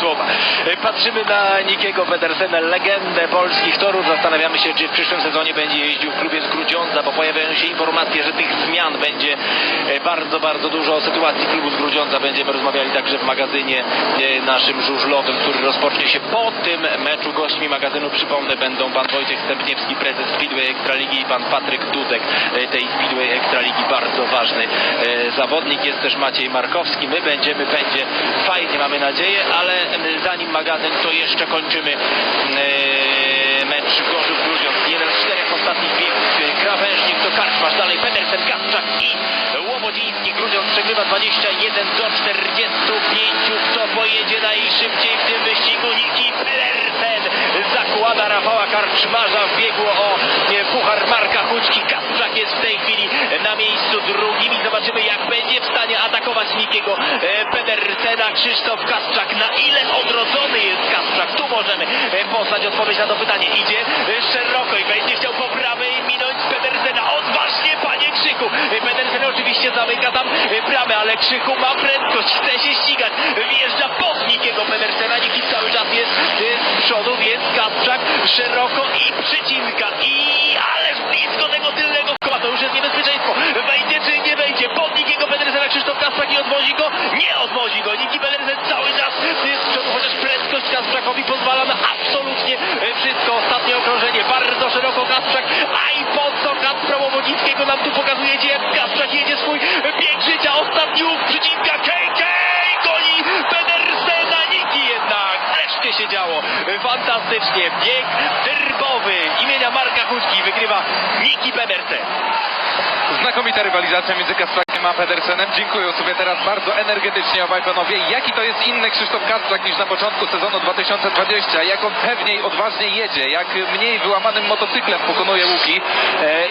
słowa. E, Patrzymy na Nikiego Pedersena, legendę polskich torów. Zastanawiamy się, czy w przyszłym sezonie będzie jeździł w klubie z Grudziądza, bo pojawiają się informacje, że tych zmian będzie e, bardzo, bardzo dużo. O sytuacji klubu z Grudziądza będziemy rozmawiali także w magazynie e, naszym żużlowym, który rozpocznie się po tym meczu. Gośćmi magazynu, przypomnę, będą pan Wojciech Stępniewski, prezes Speedway Ekstraligi i pan Patryk Dudek, tej Speedway Ekstraligi, bardzo ważny zawodnik. Jest też Maciej Markowski. My będziemy, będzie fajnie, mamy nadzieję, ale zanim magazyn, to jeszcze kończymy mecz Gorzów Grudziądz. Jeden z czterech ostatnich biegów. E, Krawężnik to Karczmasz, dalej Pedersen, Kasprzak i Łobodziński. Grudziądz przegrywa 21 do 45. Kto pojedzie najszybciej w tym wyścigu? Niki Pedersen zakłada Rafała Karczmarza w biegu o e, Puchar Marka Huczki. Kasprzak jest w tej chwili na miejscu drugim i zobaczymy jak będzie w stanie atakować Nikiego e, Pedersena. Krzysztof Kasprzak. Na ile odrodzony jest Kasprzak? Tu możemy e, poznać odpowiedź na to pytanie. Idzie e, szeroko i będzie chciał po prawej minąć Pedersena. Odważnie, panie Krzyku. Pedersen oczywiście zamyka tam bramę, ale Krzyku ma prędkość, chce się ścigać. Wjeżdża pod Nikiego Pedersena. Niki cały czas jest z przodu, więc Kasprzak szeroko i przycinka. I ależ blisko tego tylnego koła. To już jest niebezpieczeństwo. Wejdzie czy nie wejdzie? Pod Nikiego Pedersena Krzysztof Kasprzak i odwozi go? Nie odwozi go. Niki Pedersen cały czas jest z przodu, chociaż prędkość Kasprzakowi pozwala na absolutnie wszystko. Ostatnie okrążenie, bardzo szeroko Kasprzak, a i po co Kacpra Łobodzińskiego nam tu pokazujecie, jak Kasprzak jedzie swój bieg życia. Ostatni łuk, przycinka, KK goni Pedersena, Niki jednak. Wreszcie się działo. Fantastycznie. Bieg derbowy imienia Marka Huczki wygrywa Niki Pedersen. Znakomita rywalizacja między Kasprakiem a Pedersenem. Dziękuję sobie teraz bardzo energetycznie obaj panowie. Jaki to jest inny Krzysztof Kasprak niż na początku sezonu 2020? Jak on pewniej, odważniej jedzie, jak mniej wyłamanym motocyklem pokonuje łuki. E,